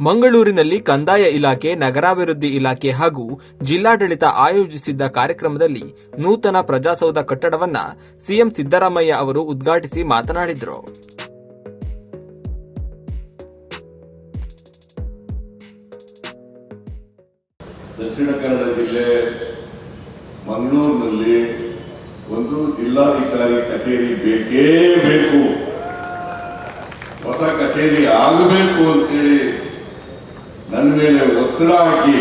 ಮಂಗಳೂರಿನಲ್ಲಿ ಕಂದಾಯ ಇಲಾಖೆ, ನಗರಾಭಿವೃದ್ಧಿ ಇಲಾಖೆ ಹಾಗೂ ಜಿಲ್ಲಾಡಳಿತ ಆಯೋಜಿಸಿದ್ದ ಕಾರ್ಯಕ್ರಮದಲ್ಲಿ ನೂತನ ಪ್ರಜಾಸೌಧ ಕಟ್ಟಡವನ್ನ ಸಿಎಂ ಸಿದ್ದರಾಮಯ್ಯ ಅವರು ಉದ್ಘಾಟಿಸಿ ಮಾತನಾಡಿದರು. ದಕ್ಷಿಣ ಕನ್ನಡ ಜಿಲ್ಲೆ ಮಂಗಳೂರಿನಲ್ಲಿ ಒಂದು ಜಿಲ್ಲಾಧಿಕಾರಿ ಕಚೇರಿ ಬೇಕೇ ಬೇಕು. ಹೊಸ ಕಚೇರಿ ಆಗಬೇಕು ಅಂತೇಳಿ ಮೇಲೆ ಒತ್ತಡ ಹಾಕಿ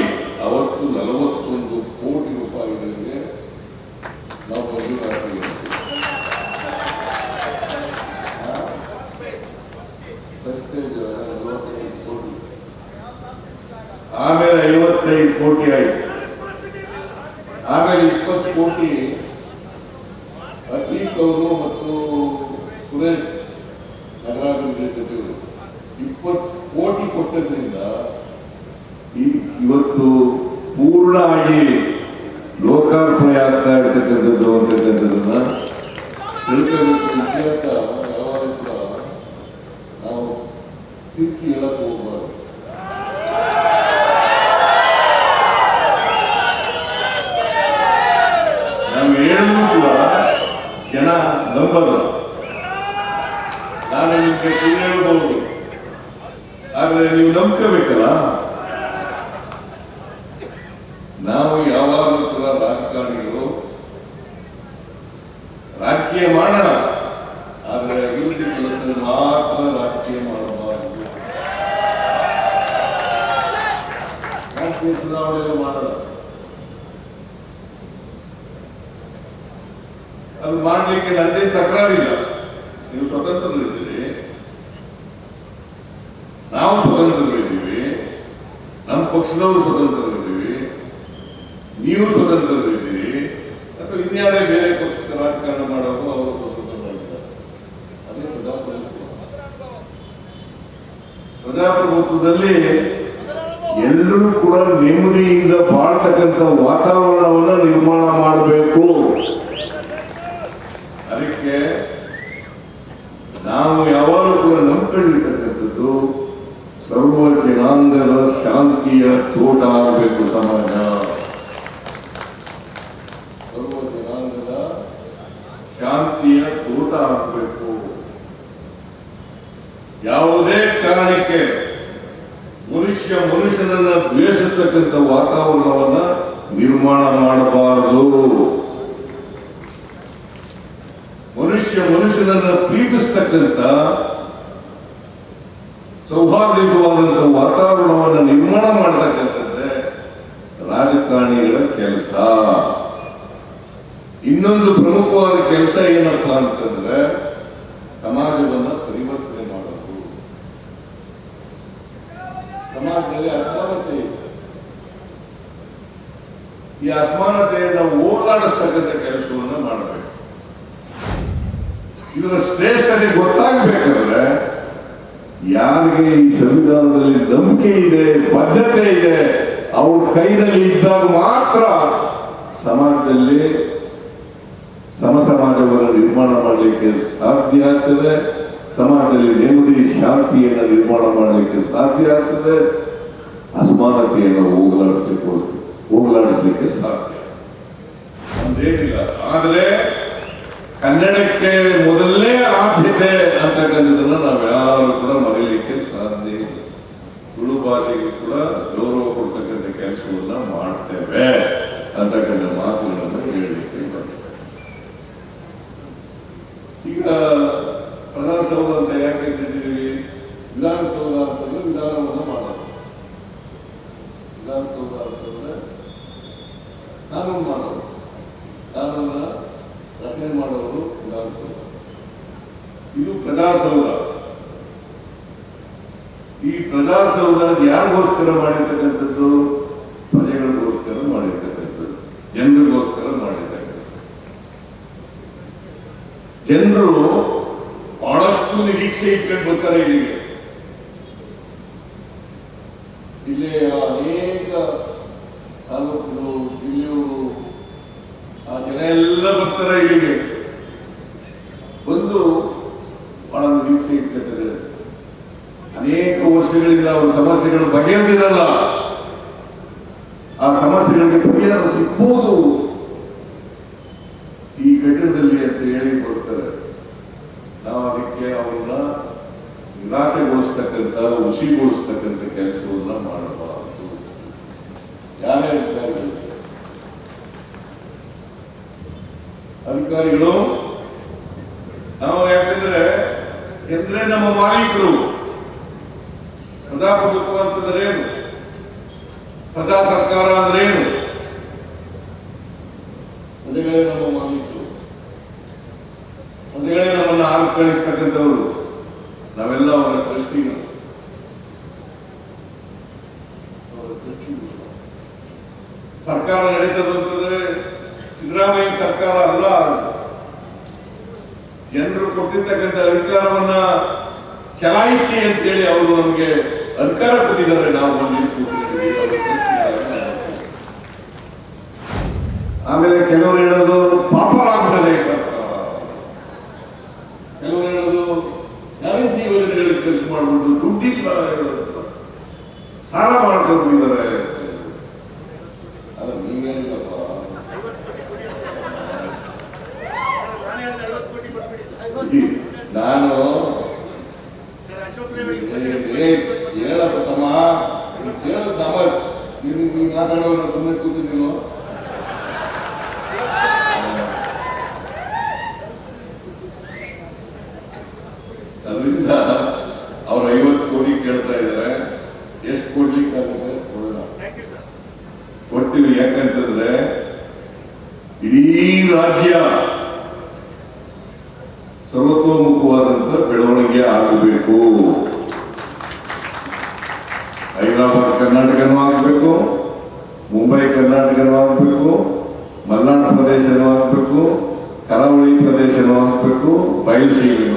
ಅವತ್ತು ನಲವತ್ತೊಂದು ಕೋಟಿ ರೂಪಾಯಿಗಳಿಗೆ ನಾವು. ಆಮೇಲೆ ಐವತ್ತೈದು ಕೋಟಿ ಆಯಿತು ಆಮೇಲೆ ಇಪ್ಪತ್ತು ಕೋಟಿ ಅತೀಕ್ ಅವರು ಮತ್ತು ಸುರೇಶ್ ನಾವು ಹೇಳಿದ್ರು ಕೂಡ ಜನ ನಂಬಲ್ಲ. ನಾನು ನಿಮಗೆ ಸುಳ್ಳು ಹೇಳ್ಬೋದು ಆದ್ರೆ ನೀವು ನಂಬ್ಕೋಬೇಕಲ್ಲ? ನಾವು ಯಾವಾಗಲೂ ಕೂಡ ರಾಜಕಾರಣಿಗಳು ರಾಜಕೀಯ ಮಾಡೋಣ. ಆದ್ರೆ ಅಭಿವೃದ್ಧಿ ಕೆಲಸ ಮಾತ್ರ ರಾಜಕೀಯ ಮಾಡಬಾರದು. ರಾಜಕೀಯ ಚುನಾವಣೆ ಮಾಡೋಣ ಅದು ಮಾಡಲಿಕ್ಕೆ ನಂದೇ ತಕರಾರಿಲ್ಲ. ನೀವು ಸ್ವತಂತ್ರರಿದ್ದೀರಿ ನಾವು ಸ್ವತಂತ್ರರಿದ್ದೀವಿ ನಮ್ಮ ಪಕ್ಷದವರು ಸ್ವತಂತ್ರರಿದ್ದೀವಿ ನೀವು ಸ್ವತಂತ್ರರಿದ್ದೀರಿ ಅಥವಾ ಇನ್ಯಾರೇ ಬೇರೆ ಪಕ್ಷದ ರಾಜಕಾರಣ ಮಾಡೋದು ಅವರು ಪ್ರಜಾಪ್ರಭುತ್ವದಲ್ಲಿ ಎಲ್ಲರೂ ಕೂಡ ನೆಮ್ಮದಿಯಿಂದ ಬಾಳ್ತಕ್ಕಂಥ ವಾತಾವರಣವನ್ನು ನಿರ್ಮಾಣ ಮಾಡಬೇಕು ಅದಕ್ಕೆ ನಾವು ಯಾವಾಗಲೂ ಕೂಡ ನಂಬ್ಕೊಂಡಿರ್ತಕ್ಕಂಥದ್ದು ಸರ್ವ ಜನಾಂಗದ ಶಾಂತಿಯ ತೋಟ ಆಗಬೇಕು ಸಮಾಜ. ಸರ್ವ ಜನಾಂಗದ ಶಾಂತಿಯ ತೋಟ ಆಗಬೇಕು. ಯಾವುದೇ ಕಾರಣಕ್ಕೆ ಮನುಷ್ಯ ಮನುಷ್ಯನನ್ನ ದ್ವೇಷಿಸ್ತಕ್ಕಂಥ ವಾತಾವರಣವನ್ನ ನಿರ್ಮಾಣ ಮಾಡಬಾರದು. ಮನುಷ್ಯ ಮನುಷ್ಯನನ್ನು ಪ್ರೀತಿಸ್ತಕ್ಕಂಥ ಸೌಹಾರ್ದಯುತವಾದಂಥ ವಾತಾವರಣವನ್ನು ನಿರ್ಮಾಣ ಮಾಡತಕ್ಕಂಥದ್ದೇ ರಾಜಕಾರಣಿಗಳ ಕೆಲಸ. ಇನ್ನೊಂದು ಪ್ರಮುಖವಾದ ಕೆಲಸ ಏನಪ್ಪಾ ಅಂತಂದ್ರೆ ಸಮಾಜವನ್ನು ಪರಿವರ್ತನೆ ಮಾಡೋದು. ಸಮಾಜದಲ್ಲಿ ಅಸಮಾನತೆ ಈ ಅಸಮಾನತೆಯನ್ನು ಹೋಗಲಾಡಿಸ್ತಕ್ಕಂಥ ಕೆಲಸವನ್ನು ಮಾಡಬೇಕು. ಇದರ ಶ್ರೇಷ್ಠತೆ ಗೊತ್ತಾಗಬೇಕಾದ್ರೆ, ಯಾರಿಗೆ ಈ ಸಂವಿಧಾನದಲ್ಲಿ ನಂಬಿಕೆ ಇದೆ, ಬದ್ಧತೆ ಇದೆ, ಅವ್ರ ಕೈನಲ್ಲಿ ಇದ್ದಾಗ ಮಾತ್ರ ಸಮಾಜದಲ್ಲಿ ಸಮ ಸಮಾಜವನ್ನು ನಿರ್ಮಾಣ ಮಾಡಲಿಕ್ಕೆ ಸಾಧ್ಯ ಆಗ್ತದೆ. ಸಮಾಜದಲ್ಲಿ ನೆಮ್ಮದಿ, ಶಾಂತಿಯನ್ನು ನಿರ್ಮಾಣ ಮಾಡಲಿಕ್ಕೆ ಸಾಧ್ಯ ಆಗ್ತದೆ. ಅಸಮಾನತೆಯನ್ನು ಹೋಗಲಾಡಿಸಲಿಕ್ಕೆ ಹೋಗಲಾಡಿಸಲಿಕ್ಕೆ ಸಾಧ್ಯ. ಅಂದೇನಿಲ್ಲ. ಆದರೆ ಕನ್ನಡಕ್ಕೆ ಮೊದಲನೇ ಆದ್ಯತೆ ಅಂತಕ್ಕಂಥದ್ದನ್ನ ನಾವು ಯಾರು ಕೂಡ ಮರೀಲಿಕ್ಕೆ ಸಾಧ್ಯ ಇಲ್ಲ. ತುಳು ಭಾಷೆಗೆ ಕೂಡ ಗೌರವ ಕೊಡ್ತಕ್ಕಂಥ ಕೆಲಸವನ್ನ ಮಾಡ್ತೇವೆ ಅಂತಕ್ಕಂಥ ಮಾತುಗಳನ್ನು ಹೇಳಲಿಕ್ಕೆ ಬರ್ತದೆ ಈಗ ಪ್ರಜಾಸೌಧ ಅಂತ ಯಾಕೆ ಸಿಟ್ಟಿದ್ದೀವಿ ವಿಧಾನಸೌಧ ಅಂತಂದ್ರೆ ವಿಧಾನವನ್ನು ಮಾಡೋದು. ವಿಧಾನಸೌಧ ಅಂತಂದ್ರೆ ನಾನು ಮಾಡೋದು. ಕಾನೂನ ರಚನೆ ಮಾಡೋರು ವಿಧಾನಸೌಧ ಇದು ಪ್ರಜಾಸೌಧ ಈ ಪ್ರಜಾಸೌಧ ಯಾರಿಗೋಸ್ಕರ ಮಾಡಿರ್ತಕ್ಕಂಥದ್ದು? ಪ್ರಜೆಗಳಿಗೋಸ್ಕರ ಮಾಡಿರ್ತಕ್ಕಂಥದ್ದು. ಜನರಿಗೋಸ್ಕರ ಮಾಡಿರ್ತಕ್ಕಂಥದ್ದು. ಜನರು ಬಹಳಷ್ಟು ನಿರೀಕ್ಷೆ ಇಟ್ಕೊಂಡು ಬರ್ತಾರೆ ಇಲ್ಲಿಗೆ. ಇಲ್ಲಿ ಅನೇಕ ತಾಲೂಕುಗಳು, ಇಲ್ಲಿಯೂ ಎಲ್ಲ ಬರ್ತಾರೆ ಇಲ್ಲಿಗೆ. ಬಂದು ಬಹಳ ನಿರೀಕ್ಷೆ ಇರ್ತದೆ. ಅನೇಕ ವರ್ಷ ವರ್ಷಗಳಿಂದ ಅವರ ಸಮಸ್ಯೆಗಳು ಬಗೆಯೋದಿರಲ್ಲ ಆ ಸಮಸ್ಯೆಗಳಿಗೆ ಪರಿಹಾರ ಸಿಗ್ಬೋದು. ಈ ಕಟ್ಟಡದಲ್ಲಿ ಅಂತ ಹೇಳಿ ಕೊಡ್ತಾರೆ. ನಾವು ಅದಕ್ಕೆ ಅವರನ್ನ ನಿರಾಶೆಗೊಳಿಸ್ತಕ್ಕಂಥ ಹುಸಿಗೊಳಿಸ್ತಕ್ಕಂಥ ಕೆಲಸವನ್ನ ಮಾಡಬಾರದು. ಯಾರೇ ಅಧಿಕಾರಿಗಳು, ನಾವು ಯಾಕಂದ್ರೆ ಎಂದ್ರೆ ನಮ್ಮ ಮಾಲೀಕರು. ಪ್ರಜಾಪ್ರಭುತ್ವ ಅಂತಂದ್ರೆ ಏನು? ಪ್ರಜಾ ಸರ್ಕಾರ ಅಂದ್ರೆ ಏನು? ಅಧಿಕಾರಿ ನಮ್ಮ ಮಾಲೀಕರು ಅಧಿಕಾರಿ ನಮ್ಮನ್ನ ಆರಿಸ್ಕಳಿಸ್ತಕ್ಕಂಥವ್ರು ನಾವೆಲ್ಲ ಅವರ ದೃಷ್ಟಿನ. ಸರ್ಕಾರ ನಡೆಸೋದು ಅಂತಂದ್ರೆ ಸಿದ್ದರಾಮಯ್ಯ ಸರ್ಕಾರ ಅಲ್ಲ ಜನರು ಕೊಟ್ಟಿರ್ತಕ್ಕಂಥ ಅಧಿಕಾರವನ್ನ ಚಲಾಯಿಸಿ ಅಂತ ಹೇಳಿ ಅವರು ನಮಗೆ ಅಧಿಕಾರ ಕೊಟ್ಟಿದ್ದಾರೆ ನಾವು. ಆಮೇಲೆ ಕೆಲವರು ಹೇಳೋದು ಪಾಪ ಸರ್ಕಾರ ಕೆಲವರು ಹೇಳೋದು ಗ್ಯಾರಂಟಿ ಯೋಜನೆಗಳಿಗೆ ಕೆಲಸ ಮಾಡ್ಬಿಟ್ಟು ದುಡ್ಡಿಲ್ಲ ಹೇಳೋದು. ಸಾಲ ಮಾಡ್ಕೊಂಡಿದ್ದಾರೆ ಅದು ನೀವೇನಿಲ್ಲಪ್ಪ ಈ ನಾನು ಹೇಳಪ್ಪ ತಮ್ಮ ಹೇಳು ತಮ್ಮ ಮಾತಾಡೋರು ಸುಮ್ಮನೆ ಕೂತಿದ್ದೀನೋ ಅದರಿಂದ ಅವ್ರು ಐವತ್ತು ಕೋಟಿ ಕೇಳ್ತಾ ಇದ್ದಾರೆ. ಎಷ್ಟು ಕೊಡ್ಲಿಕ್ಕಾಗುತ್ತೆ ಕೊಡೋಣ. ಕೊಡ್ತೀವಿ. ಯಾಕಂತಂದ್ರೆ ಇಡೀ ರಾಜ್ಯ ಸರ್ವತೋಮುಖವಾದಂತ ಬೆಳವಣಿಗೆ ಆಗಬೇಕು. ಹೈದರಾಬಾದ್, ಕರ್ನಾಟಕನೂ ಆಗಬೇಕು. ಮುಂಬೈ ಕರ್ನಾಟಕನೂ ಆಗಬೇಕು ಮಲೆನಾಡು ಪ್ರದೇಶನೂ ಆಗಬೇಕು ಕರಾವಳಿ ಪ್ರದೇಶನೂ ಆಗಬೇಕು ಬಯಲುಸೀಮೆನೂ ಆಗಬೇಕು